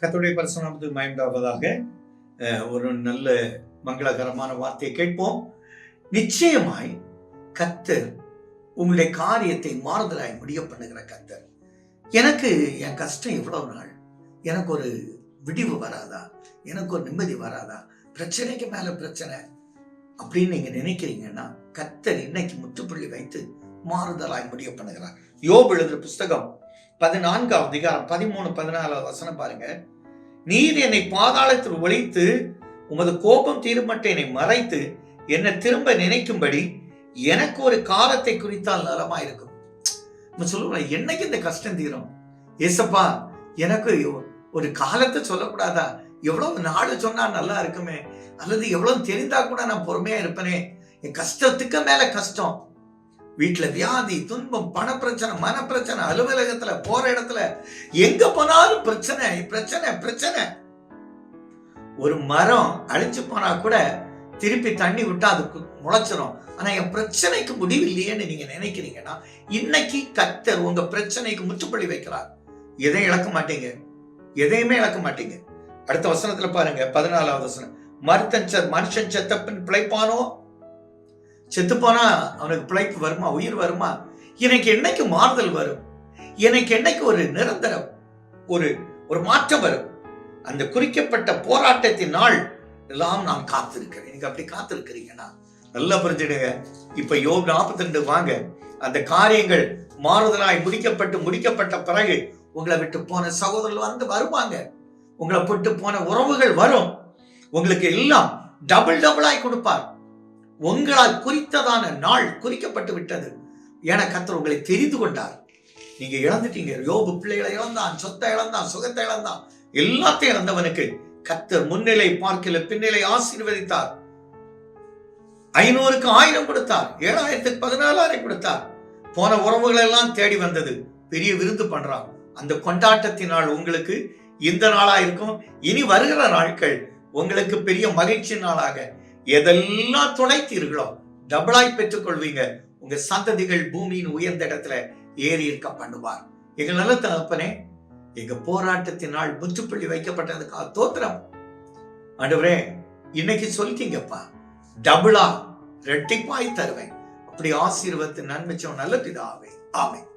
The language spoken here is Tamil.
கத்துடைய பரிசுநாமத்து மயம்டாவதாக ஒரு நல்ல மங்களகரமான வார்த்தையை கேட்போம். நிச்சயமாய் கத்தர் உங்களுடைய காரியத்தை மாறுதலாய் முடிய பண்ணுகிற கத்தர் எனக்கு என் கஷ்டம் எவ்வளவு நாள்? எனக்கு ஒரு விடிவு வராதா? எனக்கு ஒரு நிம்மதி வராதா? பிரச்சனைக்கு மேல பிரச்சனை அப்படின்னு நீங்க நினைக்கிறீங்கன்னா கத்தர் இன்னைக்கு முற்றுப்புள்ளி வைத்து மாறுதலாய் முடிய பண்ணுகிறார். யோபு எழுதுற புஸ்தகம் பதினான்கு அதிகாரம் பதிமூணு பதினாலாவது வசனம் பாருங்க. நீர் என்னை பாதாளத்தில் ஒழித்து உமது கோபம் தீருமட்ட என்னை மறைத்து என்னை திரும்ப நினைக்கும்படி எனக்கு ஒரு காலத்தை குறித்தால் நலமா இருக்கும். நம்ம சொல்லுவோம் என்னைக்கு இந்த கஷ்டம் தீரும்? ஏசப்பா எனக்கு ஒரு காலத்தை சொல்லக்கூடாதா? எவ்வளவு நாடு சொன்னா நல்லா இருக்குமே. அல்லது எவ்வளவு தெரிந்தா கூட நான் பொறுமையா இருப்பேனே. என் கஷ்டத்துக்கு மேல கஷ்டம். வீட்டுல வியாதி துன்பம் பணப்பிரச்சனை பிரச்சனை மன பிரச்சனை அலுவலகத்துல போற இடத்துல எங்க போனாலும் பிரச்சனை பிரச்சனை பிரச்சனை. ஒரு மரம் அழிச்சு போனா கூட திருப்பி தண்ணி விட்டா அது முளைச்சிரும். ஆனா என் பிரச்சனைக்கு முடிவு இல்லையேன்னு நீங்க நினைக்கிறீங்கன்னா இன்னைக்கு கத்தர் உங்க பிரச்சனைக்கு முற்றுப்புள்ளி வைக்கிறார். எதையும் இழக்க மாட்டீங்க. எதையுமே இழக்க மாட்டீங்க. அடுத்த வசனத்துல பாருங்க பதினாலாவது வசனம். மருத்தன் மனுஷன் செத்தப்பின் பிழைப்பானோ? செத்துப்போனா அவனுக்கு பிழைப்பு வருமா? உயிர் வருமா? எனக்கு என்னைக்கு மாறுதல் வரும்? எனக்கு என்னைக்கு ஒரு நிரந்தரம் ஒரு ஒரு மாற்றம் வரும்? அந்த குறிக்கப்பட்ட போராட்டத்தின் நாள் எல்லாம் நான் காத்திருக்கிறேன். எனக்கு அப்படி காத்திருக்கிறீங்கன்னா நல்லா புரிஞ்சிடுங்க. இப்ப யோப் 42 வாங்க. அந்த காரியங்கள் மாறுதலாய் முடிக்கப்பட்டு முடிக்கப்பட்ட பிறகு உங்களை விட்டு போன சகோதரர்கள் வந்து வருவாங்க. உங்களை விட்டு போன உறவுகள் வரும். உங்களுக்கு எல்லாம் டபுள் டபுளாய் கொடுப்பார். உங்களால் குறித்ததான நாள் குறிக்கப்பட்டு விட்டது. என கத்தர் உங்களை தெரிந்து கொண்டார். நீங்க இழந்துட்டீங்க. யோபு பிள்ளைகளை இழந்தான் சொத்தை இழந்தான் சுகத்தை இழந்தான். எல்லாத்தையும் இழந்தவனுக்கு கத்தர் முன்னிலை பார்க்கல பின்னிலை ஆசீர்வதித்தார். ஐநூறுக்கு ஆயிரம் கொடுத்தார். ஏழாயிரத்துக்கு பதினாலாயிரம் கொடுத்தார். போன உறவுகள் எல்லாம் தேடி வந்தது. பெரிய விருந்து பண்றான். அந்த கொண்டாட்டத்தினால் உங்களுக்கு இந்த நாளா இருக்கும் இனி வருகிற நாட்கள் உங்களுக்கு பெரிய மகிழ்ச்சி நாளாக. எதெல்லாம் துணைத்தீர்களோ டபுளாய் பெற்றுக் கொள்வீங்க உங்க சந்ததிகள் பூமியின் உயர்ந்த இடத்துல ஏறி இருக்க பண்ணுவார். எங்க நல்ல தகப்பனே எங்க போராட்டத்தினால் முற்றுப்புள்ளி வைக்கப்பட்டதுக்காக தோத்திரம் ஆண்டவரே இன்னைக்கு சொல்லிட்டீங்கப்பா டபுளா ரெட்டிப்பாய் தருவேன். அப்படி ஆசீர்வத்து நன்மைச்சோம் நல்ல பிதாவே. ஆமென்.